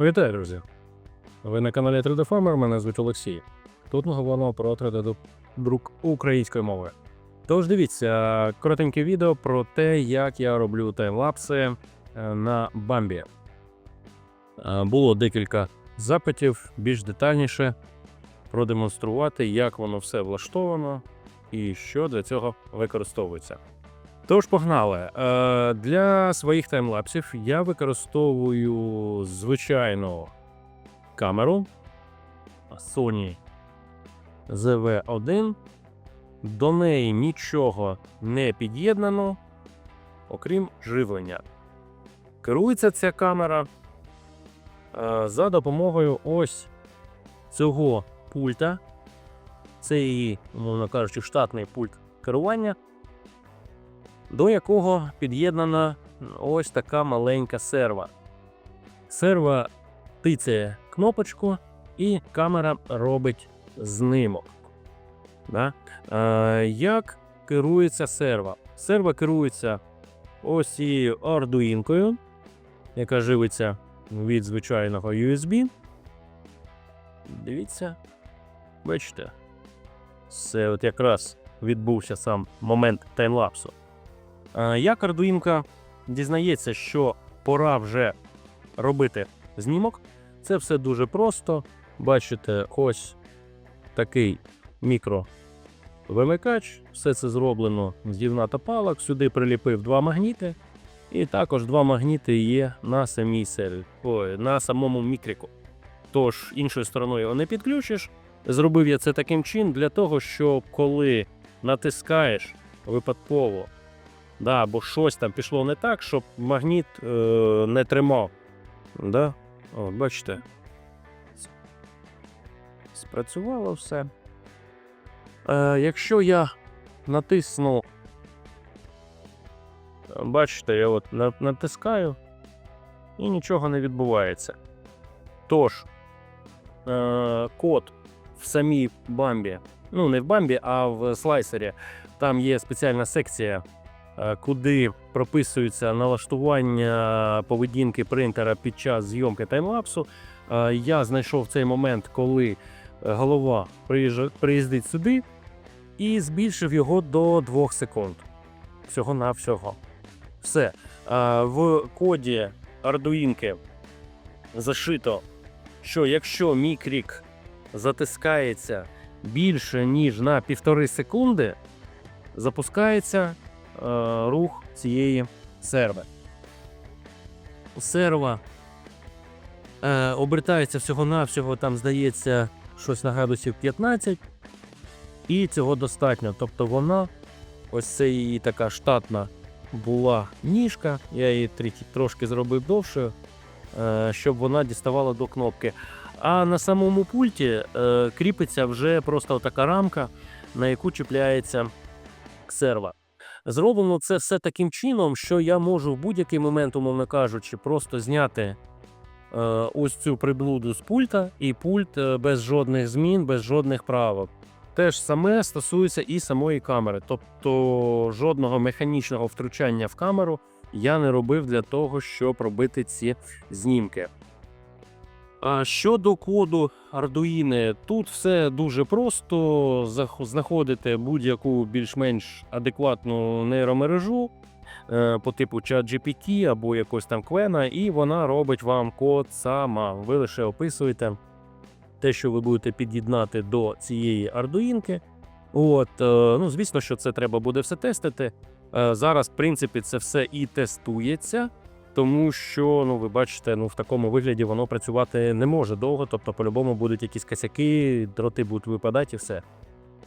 Вітаю, друзі! Ви на каналі 3D Farmer, мене звуть Олексій. Тут ми говоримо про 3D друк українською мовою. Тож дивіться, коротеньке відео про те, як я роблю таймлапси е, на бамбі. Е, Було декілька запитів більш детальніше продемонструвати, як воно все влаштовано і що для цього використовується. Тож погнали. Е, Для своїх таймлапсів я використовую звичайну камеру Sony ZV-1. До неї нічого не під'єднано, окрім живлення. Керується ця камера е, за допомогою ось цього пульта. Це її, мовно кажучи, штатний пульт керування до якого під'єднана ось така маленька серва. Серва тицяє кнопочку, і камера робить знимок. Да? Е, як керується серва? Серва керується ось цією ардуїнкою, яка живиться від звичайного USB. Дивіться, бачите, це от якраз відбувся сам момент таймлапсу. Е, Як Ардуїнка дізнається, що пора вже робити знімок, це все дуже просто. Бачите, ось такий мікровимикач. Все це зроблено з дівна та палок. Сюди приліпив два магніти. І також два магніти є на самій серві, ой, на самому мікріку. Тож, іншою стороною його не підключиш. Зробив я це таким чином для того, щоб коли натискаєш випадково Да, бо щось там пішло не так, щоб магніт е, не тримав. Да? О, бачите. Спрацювало все. Е, якщо я натисну. Бачите, я от натискаю і нічого не відбувається. Тож, е, код в самій бамбі, ну не в бамбі, а в слайсері, там є спеціальна секція куди прописується налаштування поведінки принтера під час зйомки таймлапсу. Е, Я знайшов цей момент, коли е, голова приїздить сюди, і збільшив його до 2 секунд. Всього на всього. Все. Е, В коді Ардуїнки зашито, що якщо мікрік затискається більше, ніж на півтори секунди, запускається е, рух цієї серви. Серва е, обертається всього-навсього, там здається, щось на градусів 15, і цього достатньо. Тобто вона, ось це її така штатна була ніжка, я її трохи, трошки зробив довшою, е, щоб вона діставала до кнопки. А на самому пульті е, кріпиться вже просто така рамка, на яку чіпляється серва. Зроблено це все таким чином, що я можу в будь-який момент, умовно кажучи, просто зняти е, ось цю приблуду з пульта, і пульт е, без жодних змін, без жодних правок. Те ж саме стосується і самої камери. Тобто жодного механічного втручання в камеру я не робив для того, щоб робити ці знімки. А щодо коду Arduino, тут все дуже просто. Знаходите будь-яку більш-менш адекватну нейромережу е, по типу ChatGPT або якось там Квена, і вона робить вам код сама. Ви лише описуєте те, що ви будете під'єднати до цієї ардуїнки. От, е, ну, звісно, що це треба буде все тестити. Е, Зараз, в принципі, це все і тестується тому що ну ви бачите, ну в такому вигляді воно працювати не може довго, тобто по-любому будуть якісь косяки, дроти будуть випадати і все.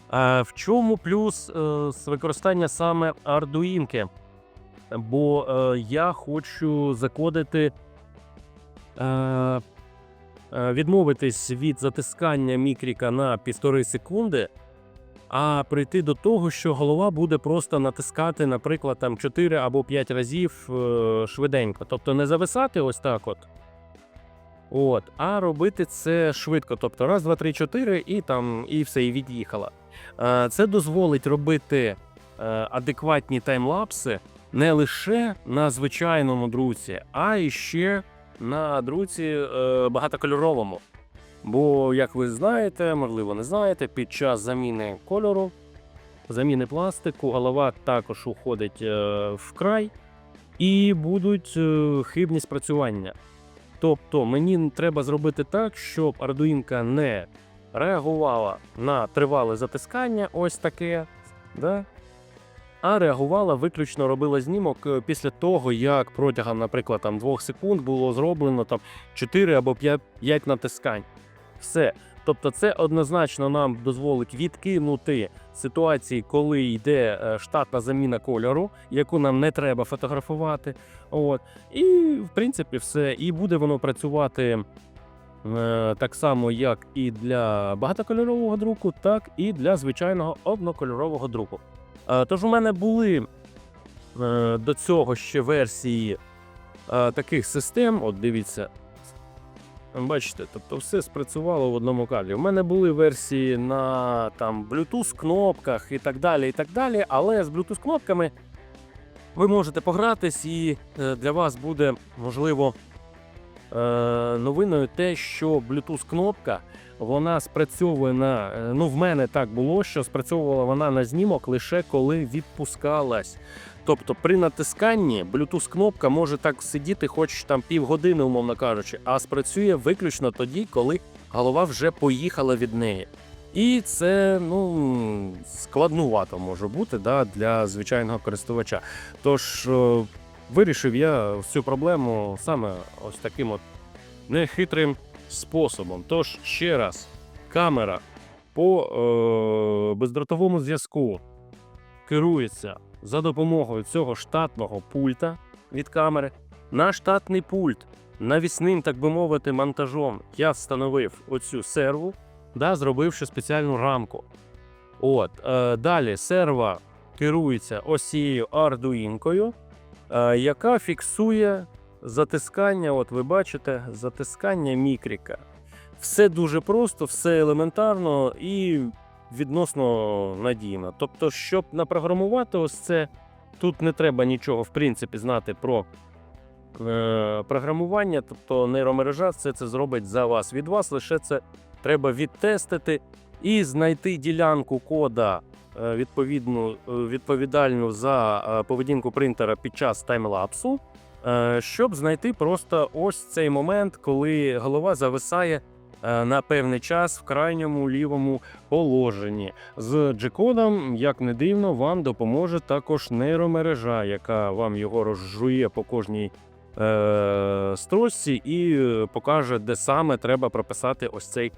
А в чому плюс е, з використання саме ардуїнки? Бо е, я хочу закодити, е, е, відмовитись від затискання мікріка на півтори секунди, а прийти до того, що голова буде просто натискати, наприклад, там 4 або 5 разів е, швиденько. Тобто не зависати ось так от. От, а робити це швидко. Тобто раз, два, три, чотири, і там і все, і від'їхала. Е, Це дозволить робити е, адекватні таймлапси не лише на звичайному друці, а і ще на друці багатокольоровому. Бо, як ви знаєте, можливо, не знаєте, під час заміни кольору, заміни пластику, голова також уходить е, в край і будуть е, хибні спрацювання. Тобто мені треба зробити так, щоб ардуїнка не реагувала на тривале затискання, ось таке, да? а реагувала виключно робила знімок е, після того, як протягом, наприклад, там, 2 секунд було зроблено там 4 або 5, 5 натискань. Все. Тобто, це однозначно нам дозволить відкинути ситуації, коли йде е, штатна заміна кольору, яку нам не треба фотографувати. От. І, в принципі, все. І буде воно працювати е, так само, як і для багатокольорового друку, так і для звичайного однокольорового друку. Е, тож у мене були до цього ще версії таких систем. От дивіться. Бачите, тобто все спрацювало в одному кадрі. У мене були версії на там Bluetooth кнопках і так далі, і так далі. Але з Bluetooth кнопками ви можете погратись, і е, для вас буде можливо новиною те, що Bluetooth кнопка вона спрацьовує на. е, Ну, в мене так було, що спрацьовувала вона на знімок лише коли відпускалась. Тобто при натисканні Bluetooth кнопка може так сидіти, хоч там півгодини, умовно кажучи, а спрацює виключно тоді, коли голова вже поїхала від неї. І це ну складнувато може бути да, для звичайного користувача. Тож е, вирішив я цю проблему саме ось таким от нехитрим способом. Тож ще раз, камера по е, бездротовому зв'язку керується за допомогою цього штатного пульта від камери. На штатний пульт навісним, так би мовити, монтажом я встановив оцю серву, да, зробивши спеціальну рамку. От, е, далі серва керується ось цією ардуїнкою, яка фіксує затискання. От ви бачите, затискання мікріка. Все дуже просто, все елементарно і відносно надійно. Тобто, щоб напрограмувати ось це, тут не треба нічого в принципі знати про е, програмування, тобто нейромережа все це зробить за вас. Від вас лише це треба відтестити і знайти ділянку кода е, відповідну, е, відповідальну за е, поведінку принтера під час таймлапсу, е, щоб знайти просто ось цей момент, коли голова зависає е, на певний час в крайньому лівому положенні. З G-кодом, як не дивно, вам допоможе також нейромережа, яка вам його розжує по кожній е, і е, покаже, де саме треба прописати ось цей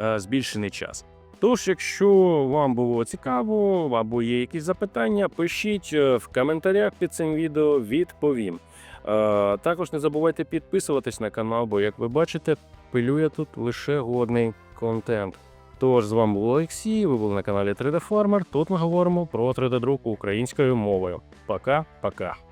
е, збільшений час. Тож, якщо вам було цікаво або є якісь запитання, пишіть е, в коментарях під цим відео, відповім. Е, також не забувайте підписуватись на канал, бо, як ви бачите, пилює тут лише годний контент. Тож з вами був Олексій, ви були на каналі 3D Farmer. Тут ми говоримо про 3D друк українською мовою. Пока-пока.